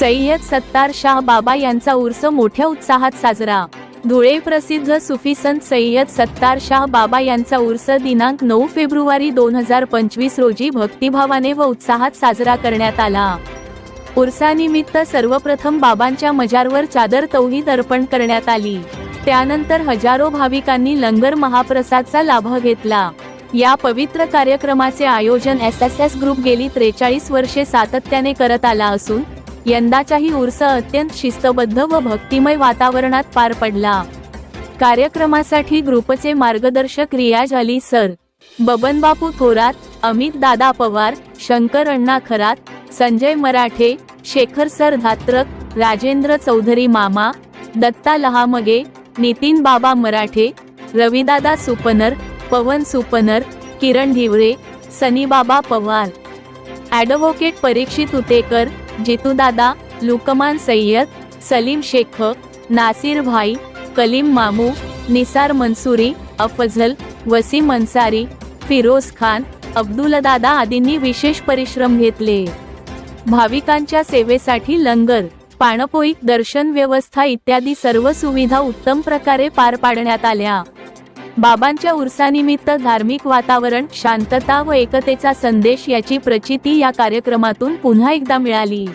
सय्यद सत्तार शाह बाबा यांचा उर्स मोठ्या उत्साहात साजरा. धुळे प्रसिद्ध सुफी संत सय्यद सत्तार शाह बाबा यांचा उर्स दिनांक नऊ फेब्रुवारी दोन हजार पंचवीस रोजी भक्तिभावाने व उत्साहात साजरा करण्यात आला. उर्सानिमित्त सर्वप्रथम बाबांच्या मजारवर चादर तौहीद अर्पण करण्यात आली. त्यानंतर हजारो भाविकांनी लंगर महाप्रसादचा लाभ घेतला. या पवित्र कार्यक्रमाचे आयोजन एस एस एस ग्रुप गेली त्रेचाळीस वर्षे सातत्याने करत आला असून यंदाचाही उर्स अत्यंत शिस्तबद्ध व भक्तिमय वातावरणात पार पडला. कार्यक्रमासाठी ग्रुपचे मार्गदर्शक Riyaj Ali sir Babanbapu Thorat Amit Dada Pawar Shankar Anna Kharat Sanjay Marathe Shekhar sir Dhatrak Rajendra Chaudhari Mama Datta Lahamge Nitin Baba Marathe Ravidada Supnar Pawan Supnar Kiran Dhivare Sanibaba Pawar. Advocate Parikshit Utekar Jitudada Lukman Sayyad Salim Shaikh Nasir Bhai Kalim Mamu Nisar Mansuri Afzal Wasim Ansari Firoz Khan अब्दुलदादा आदींनी विशेष परिश्रम घेतले. भाविकांच्या सेवेसाठी लंगर पाणपोई दर्शन व्यवस्था इत्यादी सर्व सुविधा उत्तम प्रकारे पार पाडण्यात आल्या. बाबांच्या उर्सानिमित्त धार्मिक वातावरण शांतता व एकतेचा संदेश याची प्रचिती या कार्यक्रमातून पुन्हा एकदा मिळाली.